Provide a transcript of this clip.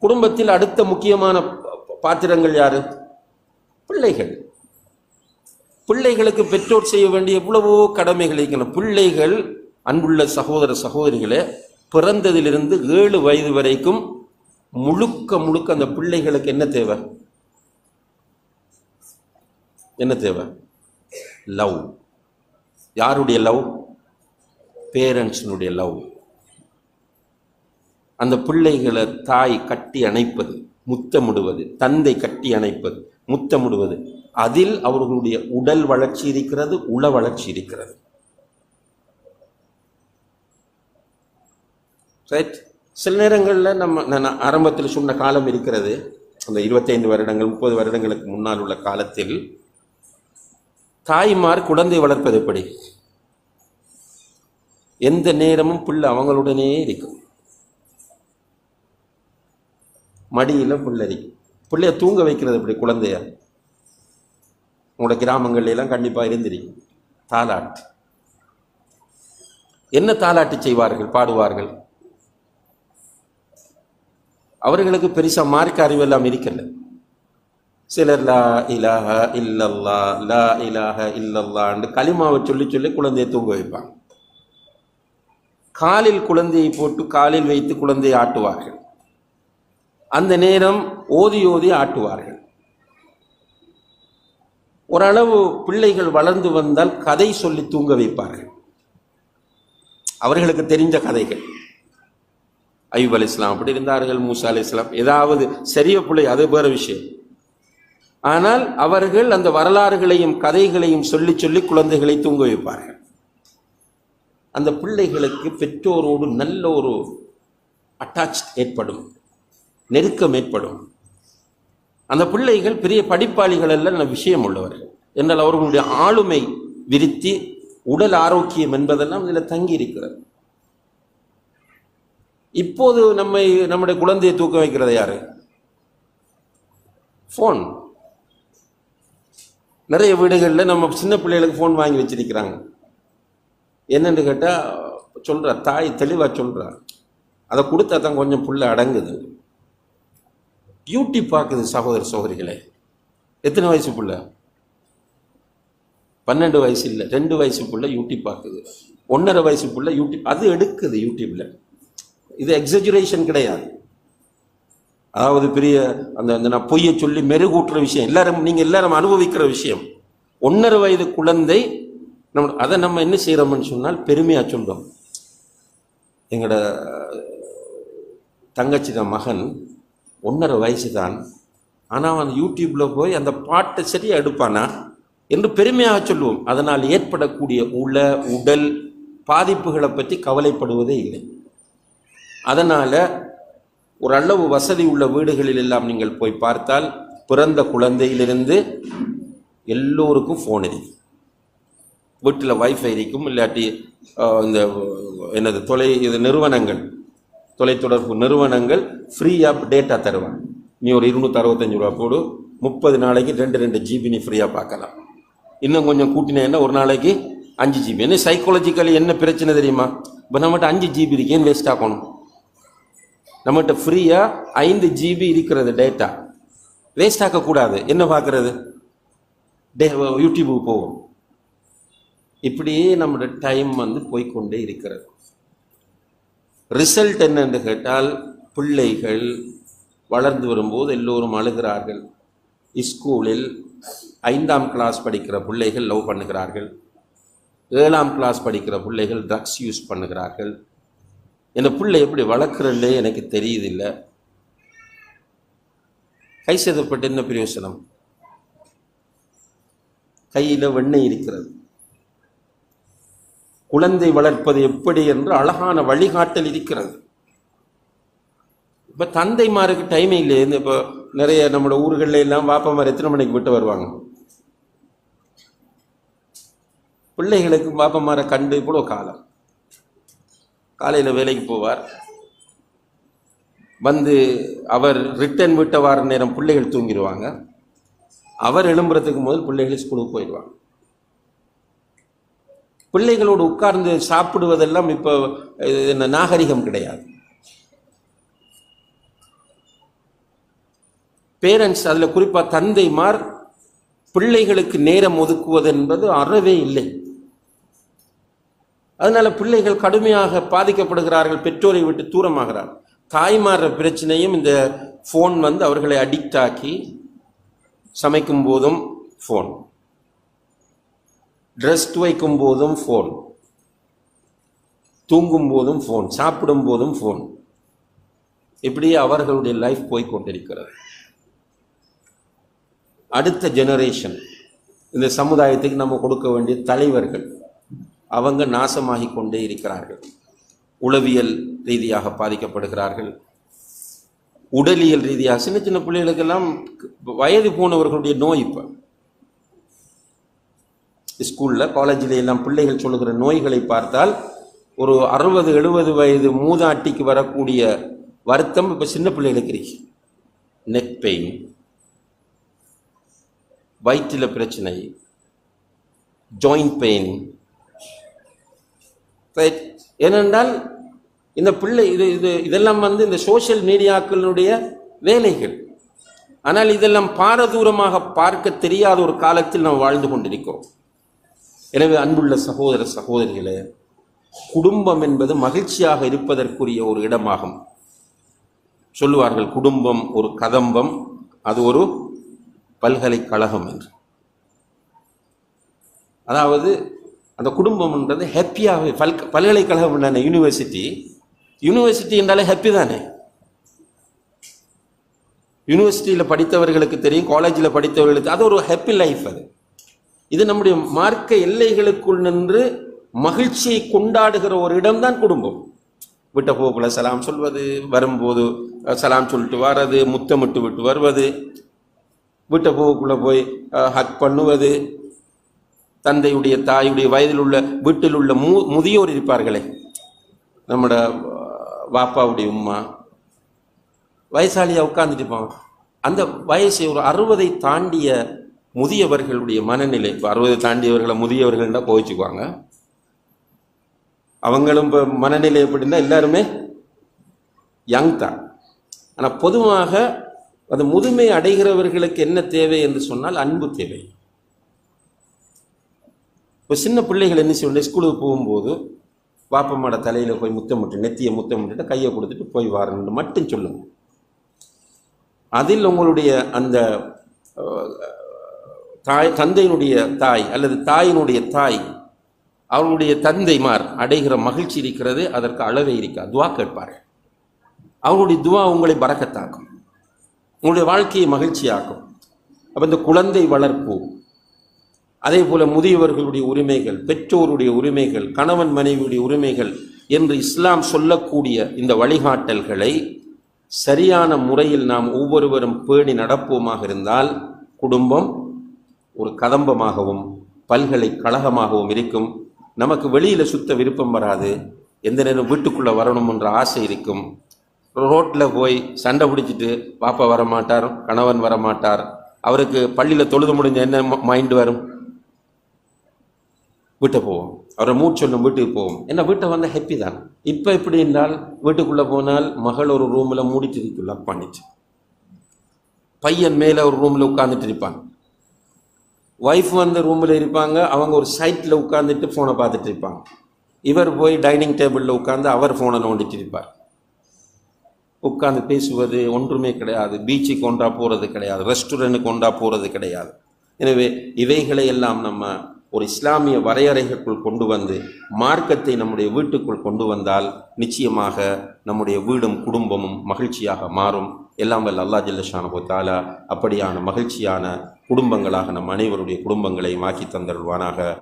குடும்பத்தில் அடுத்த முக்கியமான பாத்திரங்கள் யாரு? பிள்ளைகள். பிள்ளைகளுக்கு பெற்றோர் செய்ய வேண்டிய எவ்வளவோ கடமைகள் இருக்கின்றன. பிள்ளைகள் அன்புள்ள சகோதர சகோதரிகளே பிறந்ததிலிருந்து ஏழு வயது வரைக்கும் முழுக்க முழுக்க அந்த பிள்ளைகளுக்கு என்ன தேவை? என்ன தேவை? லவ். யாருடைய லவ்? பேரண்ட்ஸினுடைய லவ். அந்த பிள்ளைகளை தாய் கட்டி அணைப்பது முத்தமிடுவது தந்தை கட்டி அணைப்பது முத்தமிடுவது. அதில் அவர்களுடைய உடல் வளர்ச்சி இருக்கிறது உள வளர்ச்சி இருக்கிறது. ரைட் சில நேரங்களில் நம்ம நான் ஆரம்பத்தில் சொன்ன காலம் இருக்கிறது. அந்த இருபத்தைந்து வருடங்கள் முப்பது வருடங்களுக்கு முன்னால் உள்ள காலத்தில் தாய்மார் குழந்தை வளர்ப்பது எப்படி? எந்த நேரமும் பிள்ளை அவங்களுடனே இருக்கும். மடியில பிள்ளை பிள்ளைய தூங்க வைக்கிறது எப்படி குழந்தைய? உங்களோட கிராமங்கள்லாம் கண்டிப்பாக கண்டிப்பா இருந்திருக்கும். தாலாட்டு. என்ன தாலாட்டு செய்வார்கள் பாடுவார்கள்? அவர்களுக்கு பெருசா மார்க்க அறிவு எல்லாம் இருக்கல. சிலர் லா இலாஹ இல்லல்லா லா இலாஹ இல்லல்லான்னு களிமாவை சொல்லி சொல்லி குழந்தையை தூங்க வைப்பாங்க. காலில் குழந்தையை போட்டு காலில் வைத்து குழந்தையை ஆட்டுவார்கள். அந்த நேரம் ஓதி ஓதி ஆட்டுவார்கள். ஓரளவு பிள்ளைகள் வளர்ந்து வந்தால் கதை சொல்லி தூங்க வைப்பார்கள். அவர்களுக்கு தெரிஞ்ச கதைகள். ஐயூப் அலி இஸ்லாம் அப்படி இருந்தார்கள் மூசா அலி இஸ்லாம் ஏதாவது சரிய பிள்ளை அது வேற விஷயம். ஆனால் அவர்கள் அந்த வரலாறுகளையும் கதைகளையும் சொல்லி சொல்லி குழந்தைகளை தூங்க வைப்பார்கள். அந்த பிள்ளைகளுக்கு பெற்றோரோடு நல்ல ஒரு அட்டாச் ஏற்படும். நெருக்கம் ஏற்படும். அந்த பிள்ளைகள் பெரிய படிப்பாளிகள் அல்ல நல்ல விஷயம் உள்ளவர்கள் என்றால் அவர்களுடைய ஆளுமை விருத்தி உடல் ஆரோக்கியம் என்பதெல்லாம் இதில் தங்கி இருக்கிறது. இப்போது நம்மை நம்முடைய குழந்தையை தூக்க வைக்கிறது யாரு? ஃபோன் நிறைய வீடுகளில் நம்ம சின்ன பிள்ளைகளுக்கு ஃபோன் வாங்கி வச்சிருக்கிறாங்க. என்னன்னு கேட்டால் சொல்கிறா தாய் தெளிவாக சொல்றா அதை கொடுத்தா தான் கொஞ்சம் புள்ள அடங்குது. யூடியூப் பார்க்குது சகோதர சகோதரிகளே. எத்தனை வயசு புள்ள பன்னெண்டு வயசு இல்லை ரெண்டு வயசு புள்ள யூடியூப் பார்க்குது. ஒன்றரை வயசு புள்ள யூடியூப் அது எடுக்குது யூடியூப்பில் இது எக்ஸஜுரேஷன் கிடையாது. அதாவது பெரிய அந்த அந்த நான் பொய்யை சொல்லி மெருகூட்டுற விஷயம் எல்லாரும் நீங்கள் எல்லாரும் அனுபவிக்கிற விஷயம். ஒன்றரை வயது குழந்தை நம்ம அதை நம்ம என்ன செய்கிறோம்னு சொன்னால் பெருமையாக சொல்கிறோம் எங்களோட தங்கச்சி தான் மகன் ஒன்றரை வயசு தான் ஆனால் அவன் யூடியூப்பில் போய் அந்த பாட்டை சரியாக எடுப்பானா என்று பெருமையாக சொல்லுவோம். அதனால் ஏற்படக்கூடிய உள உடல் பாதிப்புகளை பற்றி கவலைப்படுவதே இல்லை. அதனால் ஓரளவு வசதி உள்ள வீடுகளில் எல்லாம் நீங்கள் போய் பார்த்தால் பிறந்த குழந்தையிலிருந்து எல்லோருக்கும் ஃபோன் இருக்கும் வீட்டில் வைஃபை இருக்கும் இல்லாட்டி இந்த என்னது தொலை இது நிறுவனங்கள். தொலைத்தொடர்பு நிறுவனங்கள் ஃப்ரீயாக டேட்டா தருவாங்க. நீ ஒரு இருநூற்றி அறுபத்தஞ்சு ரூபா போடு முப்பது நாளைக்கு ரெண்டு ரெண்டு ஜிபி நீ ஃப்ரீயாக பார்க்கலாம். இன்னும் கொஞ்சம் கூட்டினேன்னா ஒரு நாளைக்கு அஞ்சு ஜிபி என்ன சைக்காலஜிக்கலி என்ன பிரச்சனை தெரியுமா? இப்போ நம்மகிட்ட அஞ்சு ஜிபி இருக்கேன் வேஸ்ட் ஆக்கணும் நம்மகிட்ட ஃப்ரீயாக ஐந்து ஜிபி இருக்கிறது டேட்டா வேஸ்ட் ஆக்கக்கூடாது என்ன பார்க்குறது? டே யூடியூபுக்கு போவோம் இப்படியே நம்மளோட டைம் வந்து போய்க்கொண்டே இருக்கிறது. ரிசல்ட் என்னன்னு கேட்டால் பிள்ளைகள் வளர்ந்து வரும்போது எல்லோரும் அழுகிறார்கள். ஸ்கூலில் ஐந்தாம் கிளாஸ் படிக்கிற பிள்ளைகள் லவ் பண்ணுகிறார்கள். ஏழாம் கிளாஸ் படிக்கிற பிள்ளைகள் ட்ரக்ஸ் யூஸ் பண்ணுகிறார்கள். இந்த பிள்ளை எப்படி வளர்க்குறல்லே எனக்கு தெரியுதில்லை. கை செய்தப்பட்டு என்ன பிரயோசனம்? கையில் வெண்ணெய் இருக்கிறது. குழந்தை வளர்ப்பது எப்படி என்று அழகான வழிகாட்டல் இருக்கிறது. இப்போ தந்தைமாருக்கு டைமே இல்லையே. இந்த இப்போ நிறைய நம்மளோட ஊர்களில் எல்லாம் வாப்பமார் எத்தனை மணிக்கு விட்டு வருவாங்க? பிள்ளைகளுக்கு வாப்பமாரை கண்டு இவ்வளோ காலம். காலையில் வேலைக்கு போவார். வந்து அவர் ரிட்டர்ன் விட்ட வார நேரம் பிள்ளைகள் தூங்கிடுவாங்க. அவர் எழும்புறதுக்கு முதல் பிள்ளைகள் ஸ்கூலுக்கு போயிடுவாங்க. பிள்ளைகளோடு உட்கார்ந்து சாப்பிடுவதெல்லாம் இப்போ என்ன நாகரிகம் கிடையாது. பேரண்ட்ஸ் அதில் குறிப்பாக தந்தைமார் பிள்ளைகளுக்கு நேரம் ஒதுக்குவது என்பது அறவே இல்லை. அதனால பிள்ளைகள் கடுமையாக பாதிக்கப்படுகிறார்கள் பெற்றோரை விட்டு தூரமாகிறார் தாய்மார பிரச்சனையும் இந்த ஃபோன் வந்து அவர்களை அடிக்ட் ஆக்கி சமைக்கும் போதும் ஃபோன் ட்ரெஸ் துவைக்கும் போதும் ஃபோன் தூங்கும் போதும் ஃபோன் சாப்பிடும் போதும் ஃபோன் இப்படி அவர்களுடைய லைஃப் போய் கொண்டிருக்கிறது அடுத்த ஜெனரேஷன் இந்த சமுதாயத்துக்கு நம்ம கொடுக்க வேண்டிய தலைவர்கள் அவங்க நாசமாகி கொண்டே இருக்கிறார்கள். உளவியல் ரீதியாக பாதிக்கப்படுகிறார்கள். உடலியல் ரீதியாக சின்ன சின்ன பிள்ளைகளுக்கெல்லாம் வயது போனவர்களுடைய நோய் இப்போ. ஸ்கூலில் காலேஜில் எல்லாம் பிள்ளைகள் சொல்லுகிற நோய்களை பார்த்தால் ஒரு அறுபது எழுபது வயது மூதாட்டிக்கு வரக்கூடிய வருத்தம் இப்போ சின்ன பிள்ளைகளுக்கு இருக்கு. நெக் பெயின் வயிற்றில் பிரச்சனை ஜாயிண்ட் பெயின் ஏனென்றால் இந்த பிள்ளை இது இது இதெல்லாம் வந்து இந்த சோஷியல் மீடியாக்களுடைய வேலைகள். ஆனால் இதெல்லாம் பாரதூரமாக பார்க்க தெரியாத ஒரு காலத்தில் நாம் வாழ்ந்து கொண்டிருக்கிறோம். எனவே அன்புள்ள சகோதர சகோதரிகளே குடும்பம் என்பது மகிழ்ச்சியாக இருப்பதற்குரிய ஒரு இடமாகும். சொல்லுவார்கள் குடும்பம் ஒரு கதம்பம் அது ஒரு பல்கலைக்கழகம் என்று. அதாவது அந்த குடும்பம்ன்றது ஹாப்பியாகவே பல் பல்கலைக்கழகம் தானே யூனிவர்சிட்டி யூனிவர்சிட்டி என்றாலே ஹாப்பி தானே? யூனிவர்சிட்டியில் படித்தவர்களுக்கு தெரியும் காலேஜில் படித்தவர்களுக்கு அது ஒரு ஹாப்பி லைஃப் அது. இது நம்முடைய மார்க்க எல்லைகளுக்குள் நின்று மகிழ்ச்சியை கொண்டாடுகிற ஒரு இடம்தான் குடும்பம். விட்ட போக்குள்ள சலாம் சொல்வது வரும்போது சலாம் சொல்லிட்டு வர்றது முத்தமிட்டு விட்டு வருவது விட்ட போக்குள்ள போய் ஹக் பண்ணுவது தந்தையுடைய தாயுடைய வயதில் உள்ள வீட்டில் உள்ள மு முதியோர் இருப்பார்களே நம்மட வாப்பாவுடைய உம்மா வயசாளியாக உட்காந்துட்டு அந்த வயசை ஒரு அறுபதை தாண்டிய முதியவர்களுடைய மனநிலை இப்போ அறுபது தாண்டியவர்களை முதியவர்கள்னா கோவிச்சுக்குவாங்க. அவங்களும் இப்போ மனநிலை எப்படின்னா எல்லாருமே யங் தான். ஆனால் பொதுவாக அது முதுமை அடைகிறவர்களுக்கு என்ன தேவை என்று சொன்னால் அன்பு தேவை. இப்போ சின்ன பிள்ளைகள் என்ன செய்யணும் ஸ்கூலுக்கு போகும்போது பாப்பம்மாட தலையில் போய் முத்தமிட்டு நெத்தியை முத்தமிட்டு கையை கொடுத்துட்டு போய் வாரன்னு மட்டும் சொல்லுங்கள் அதில் உங்களுடைய அந்த தாய் தந்தையினுடைய தாய் அல்லது தாயினுடைய தாய் அவர்களுடைய தந்தைமார் அடைகிற மகிழ்ச்சி இருக்கிறது அதற்கு அளவே இருக்கா? துவா கேட்பார்கள். அவங்களுடைய துவா உங்களை பறக்கத்தாக்கும் உங்களுடைய வாழ்க்கையை மகிழ்ச்சியாக்கும். அப்போ இந்த குழந்தை வளர்ப்பு அதே போல் முதியவர்களுடைய உரிமைகள் பெற்றோருடைய உரிமைகள் கணவன் மனைவியுடைய உரிமைகள் என்று இஸ்லாம் சொல்லக்கூடிய இந்த வழிகாட்டல்களை சரியான முறையில் நாம் ஒவ்வொருவரும் பேணி நடப்போமாக இருந்தால் குடும்பம் ஒரு கதம்பமாகவும் பல்கலைக்கழகமாகவும் இருக்கும். நமக்கு வெளியில் சுத்த விருப்பம் வராது. எந்த நேரம் வீட்டுக்குள்ளே வரணும் என்ற ஆசை இருக்கும். ரோட்டில் போய் சண்டை பிடிச்சிட்டு பாப்பா வரமாட்டார் கணவன் வரமாட்டார். அவருக்கு பள்ளியில் தொழுது முடிஞ்ச என்ன மைண்டு வரும்? வீட்டை போவோம். அவரை மூச்சொல்லும் வீட்டுக்கு போவோம். ஏன்னா வீட்டை வந்தால் ஹாப்பி தான். இப்போ எப்படி என்றால் வீட்டுக்குள்ளே போனால் மகள் ஒரு ரூமில் மூடிட்டு இருக்குள்ள லாக் பண்ணிட்டு பையன் மேலே ஒரு ரூமில் உட்காந்துட்டு இருப்பான். ஒய்ஃப் வந்து ரூமில் இருப்பாங்க அவங்க ஒரு சைட்டில் உட்காந்துட்டு ஃபோனை பார்த்துட்டு இருப்பாங்க. இவர் போய் டைனிங் டேபிளில் உட்காந்து அவர் ஃபோனை நோண்டிட்டு இருப்பார். உட்காந்து பேசுவது ஒன்றுமே கிடையாது. பீச்சுக்கு ஒன்றா போகிறது கிடையாது. ரெஸ்டாரண்ட்டுக்கு ஒன்றா போகிறது கிடையாது. எனவே இவைகளை எல்லாம் நம்ம ஒரு இஸ்லாமிய வரையறைகளுக்குள் கொண்டு வந்து மார்க்கத்தை நம்முடைய வீட்டுக்குள் கொண்டு வந்தால் நிச்சயமாக நம்முடைய வீடும் குடும்பமும் மகிழ்ச்சியாக மாறும். எல்லாம் வல்ல அல்லா ஜல்லஷானு தாலா அப்படியான மகிழ்ச்சியான குடும்பங்களாக நம் அனைவருடைய குடும்பங்களை ஆக்கி தந்தருள்வானாக.